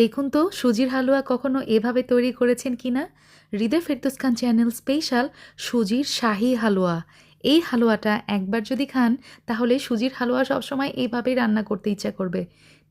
দেখুন তো, সুজির হালুয়া কখনো এভাবে তৈরি করেছেন কিনা? হৃদয় ফেরদৌস খান চ্যানেল স্পেশাল সুজির শাহি হালুয়া। এই হালুয়াটা একবার যদি খান, তাহলে সুজির হালুয়া সবসময় এইভাবেই রান্না করতে ইচ্ছা করবে।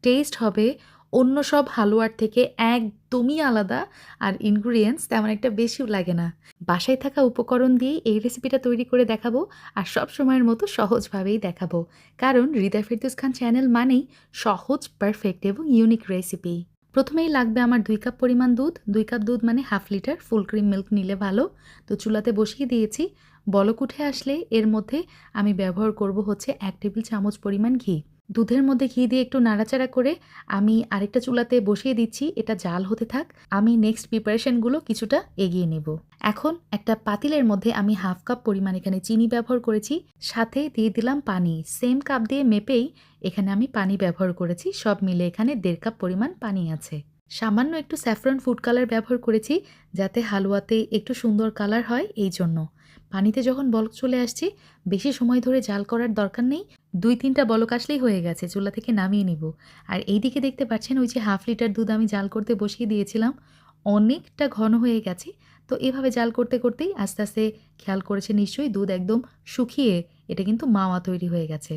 টেস্ট হবে অন্য সব হালুয়ার থেকে একদমই আলাদা আর ইনগ্রিডিয়েন্টস তেমন একটা বেশিও লাগে না। বাসায় থাকা উপকরণ দিয়েই এই রেসিপিটা তৈরি করে দেখাবো আর সব সময়ের মতো সহজভাবেই দেখাবো। কারণ হৃদয় ফেরদৌস খান চ্যানেল মানেই সহজ পারফেক্ট এবং ইউনিক রেসিপি প্রথমেই লাগবে আমার দুই কাপ পরিমাণ দুধ। দুই কাপ দুধ মানে half litre, full cream milk নিলে ভালো। তো চুলাতে বসিয়ে দিয়েছি। বলক উঠে আসলে এর মধ্যে আমি ব্যবহার করব হচ্ছে এক টেবিল চামচ পরিমাণ ঘি। দুধের মধ্যে ঘি দিয়ে একটু নাড়াচাড়া করে আমি আরেকটা চুলাতে বসিয়ে দিচ্ছি, এটা জাল হতে থাক। আমি নেক্সট প্রিপারেশনগুলো কিছুটা এগিয়ে নেব। এখন একটা পাতিলের মধ্যে আমি হাফ কাপ পরিমাণ এখানে চিনি ব্যবহার করেছি, সাথে দিয়ে দিলাম পানি। সেম কাপ দিয়ে মেপেই এখানে আমি পানি ব্যবহার করেছি, সব মিলে এখানে দেড় কাপ পরিমাণ পানি আছে। সামান্য একটু স্যাফরন ফুড কালার ব্যবহার করেছি যাতে হালুয়াতে একটু সুন্দর কালার হয় এই জন্য। পানিতে যখন বলক চলে আসছে, বেশি সময় ধরে জাল করার দরকার নেই। দুই তিনটা বলক আসলেই হয়ে গেছে, চুলা থেকে নামিয়ে নিব। আর এইদিকে দেখতে পাচ্ছেন ওই যে হাফ লিটার দুধ আমি জাল করতে বসিয়ে দিয়েছিলাম। অনেকটা ঘন হয়ে গেছে। তো এভাবে জাল করতে করতেই আস্তে আস্তে খেয়াল করেছে নিশ্চয়ই দুধ একদম শুকিয়ে, এটা কিন্তু মাওয়া তৈরি হয়ে গেছে।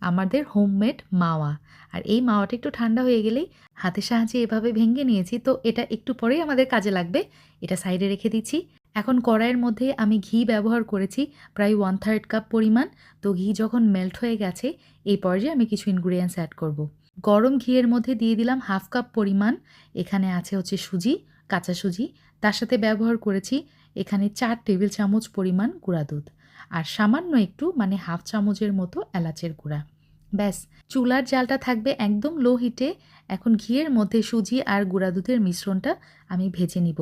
আমাদের হোমমেড মাওয়া। আর এই মাওয়াটা একটু ঠান্ডা হয়ে গেলেই হাতের সাহায্যে এভাবে ভেঙে নিয়েছি, তো এটা একটু পরেই আমাদের কাজে লাগবে। এটা সাইডে রেখে দিচ্ছি। এখন কড়াইয়ের মধ্যে আমি ঘি ব্যবহার করেছি, প্রায় ওয়ান থার্ড কাপ পরিমাণ। তো ঘি যখন মেল্ট হয়ে গেছে, এই পর্যায়ে আমি কিছু ইনগ্রিডিয়েন্টস অ্যাড করব। গরম ঘিয়ের মধ্যে দিয়ে দিলাম হাফ কাপ পরিমাণ। এখানে আছে হচ্ছে সুজি, কাঁচা সুজি। তার সাথে ব্যবহার করেছি এখানে চার টেবিল চামচ পরিমাণ গুঁড়া দুধ আর সামান্য একটু মানে হাফ চামচের মতো এলাচের গুঁড়া। ব্যাস, চুলার জালটা থাকবে একদম লো হিটে। এখন ঘিয়ের মধ্যে সুজি আর গুঁড়া দুধের মিশ্রণটা আমি ভেজে নিব।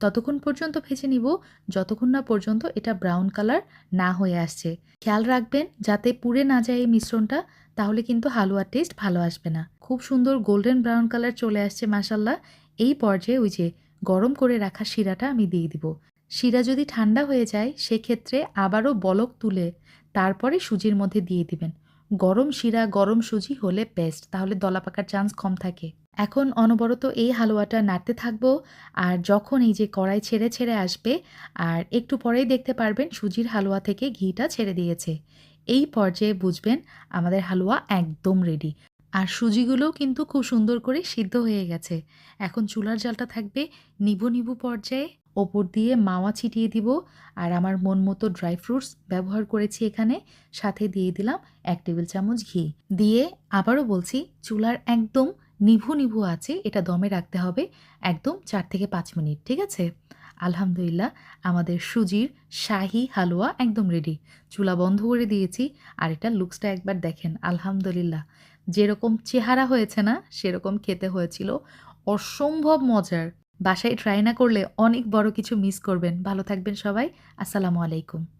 ততক্ষণ পর্যন্ত ভেজে নিব, যতক্ষণ না পর্যন্ত এটা ব্রাউন কালার না হয়ে আসছে। খেয়াল রাখবেন, যাতে পুড়ে না যায় এই মিশ্রণটা, তাহলে কিন্তু হালুয়ার টেস্ট ভালো আসবে না। খুব সুন্দর গোল্ডেন ব্রাউন কালার চলে আসছে মাসাল্লাহ এই পর্যায়ে ওই যে গরম করে রাখা শিরাটা আমি দিয়ে দিব। শিরা যদি ঠান্ডা হয়ে যায়, সেক্ষেত্রে আবারও বলক তুলে তারপরে সুজির মধ্যে দিয়ে দিবেন। গরম শিরা, গরম সুজি হলে বেস্ট তাহলে দলা পাকার চান্স কম থাকে। এখন অনবরত এই হালুয়াটা নাড়তে থাকব আর যখন এই যে কড়াই ছেড়ে ছেড়ে আসবে আর একটু পরেই দেখতে পারবেন সুজির হালুয়া থেকে ঘিটা ছেড়ে দিয়েছে। এই পর্যায়ে বুঝবেন আমাদের হালুয়া একদম রেডি আর সুজিগুলোও কিন্তু খুব সুন্দর করে সিদ্ধ হয়ে গেছে। এখন চুলার জালটা থাকবে নিবু নিবু পর্যায়ে। ওপর দিয়ে মাওয়া ছিটিয়ে দিব আর আমার মন মতো ড্রাই ফ্রুটস ব্যবহার করেছি এখানে। সাথে দিয়ে দিলাম এক টেবিল চামচ ঘি। দিয়ে আবারও বলছি, চুলার একদম নিভু নিভু আছে, এটা দমে রাখতে হবে একদম চার থেকে পাঁচ মিনিট, ঠিক আছে? আলহামদুলিল্লাহ, আমাদের সুজির শাহি হালুয়া একদম রেডি চুলা বন্ধ করে দিয়েছি, আর এটা লুকসটা একবার দেখেন, আলহামদুলিল্লাহ। যেরকম চেহারা হয়েছে না, সেরকম খেতে হয়েছিল। অসম্ভব মজার। বাসায় ট্রাই না করলে অনেক বড় কিছু মিস করবেন। ভালো থাকবেন সবাই, আসসালামু আলাইকুম।